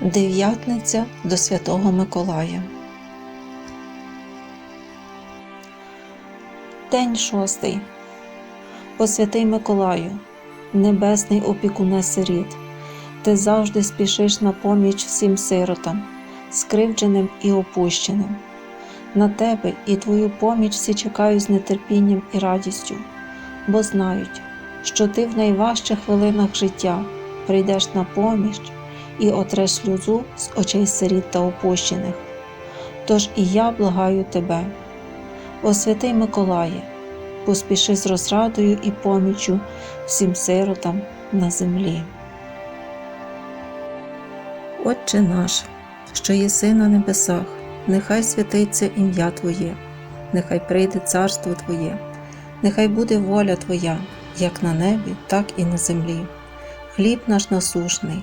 Дев'ятниця до Святого Миколая. День шостий. О святий Миколаю, небесний опікуне сиріт, ти завжди спішиш на поміч всім сиротам, скривдженим і опущеним. На тебе і твою поміч всі чекають з нетерпінням і радістю, бо знають, що ти в найважчих хвилинах життя прийдеш на поміч і отреш сльозу з очей сиріт та опущених. Тож і я благаю тебе, о святий Миколає, поспіши з розрадою і поміччю всім сиротам на землі. Отче наш, що єси на небесах, нехай святиться ім'я Твоє, нехай прийде царство Твоє, нехай буде воля Твоя, як на небі, так і на землі. Хліб наш насушний,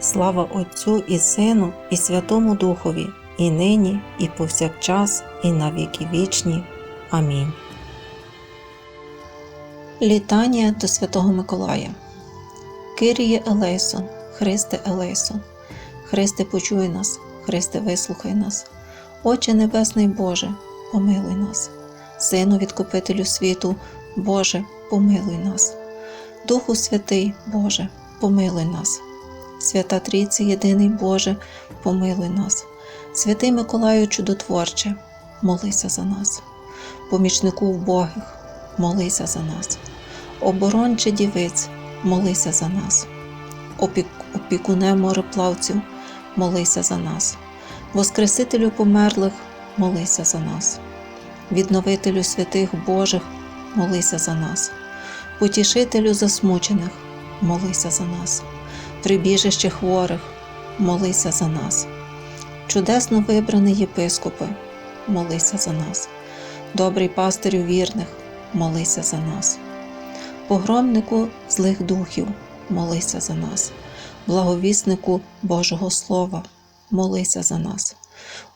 Слава Отцю і Сину, і Святому Духові, і нині, і повсякчас, і на віки вічні. Амінь. Літання до Святого Миколая. Киріє Елейсон, Христе Елейсон, Христе, почуй нас, Христе, вислухай нас, Отче Небесний Боже, помилуй нас, Сину Відкупителю світу, Боже, помилуй нас, Духу Святий, Боже, помилуй нас, Свята Трійці, єдиний Боже, помилуй нас, Святий Миколаю Чудотворче, молися за нас, помічнику вбогих, молися за нас, оборонче дівиць, молися за нас, Опік... опікуне мореплавців, молися за нас, Воскресителю померлих, молися за нас, відновителю святих Божих, молися за нас, потішителю засмучених, молися за нас, прибіжище хворих, молися за нас, чудесно вибраний єпископи, молися за нас, добрий пастирю вірних, молися за нас, погромнику злих духів, молися за нас, благовіснику Божого Слова, молися за нас,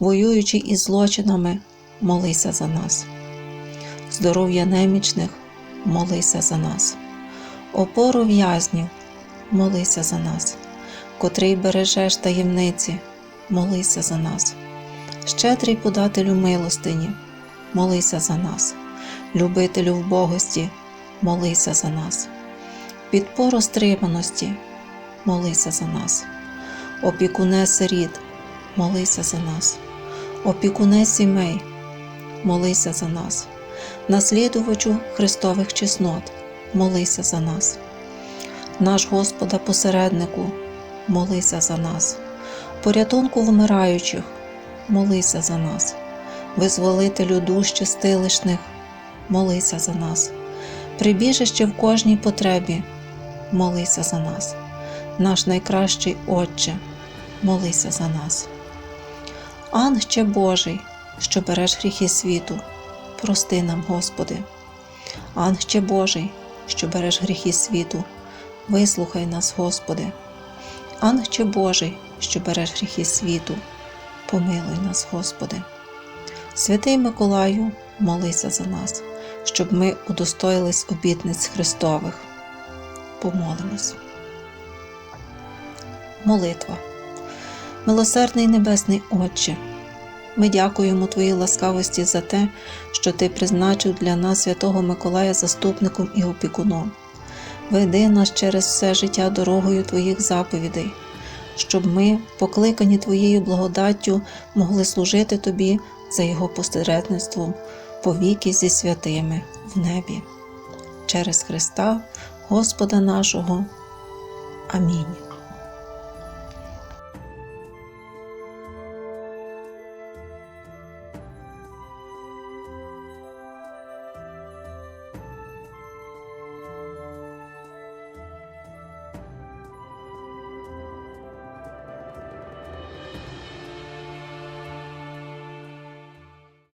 воюючи із злочинами, молися за нас, здоров'я немічних, молися за нас, опору в'язнів, молися за нас, котрий бережеш таємниці, молися за нас, щедрий подателю милостині, молися за нас, любителю вбогості, молися за нас, підпору стриманості, молися за нас, опікуне сиріт, молися за нас, опікуне сімей, молися за нас, наслідувачу Христових чеснот, молися за нас, наш Господа посереднику, молися за нас, порятунку вмираючих, молися за нас, визволителю душ чистилишних, молися за нас, прибіжище в кожній потребі, молися за нас, наш найкращий Отче, молися за нас. Ангче Божий, що береш гріхи світу, прости нам, Господи. Ангче Божий, що береш гріхи світу, вислухай нас, Господи. Ангче Божий, що береш гріхи світу, помилуй нас, Господи. Святий Миколаю, молися за нас, щоб ми удостоїлись обітниць Христових. Помолимось. Молитва. Милосердний Небесний Отче, ми дякуємо Твоїй ласкавості за те, що Ти призначив для нас святого Миколая заступником і опікуном. Веди нас через все життя дорогою Твоїх заповідей, щоб ми, покликані Твоєю благодаттю, могли служити Тобі за Його посередництвом повіки зі святими в небі. Через Христа, Господа нашого. Амінь.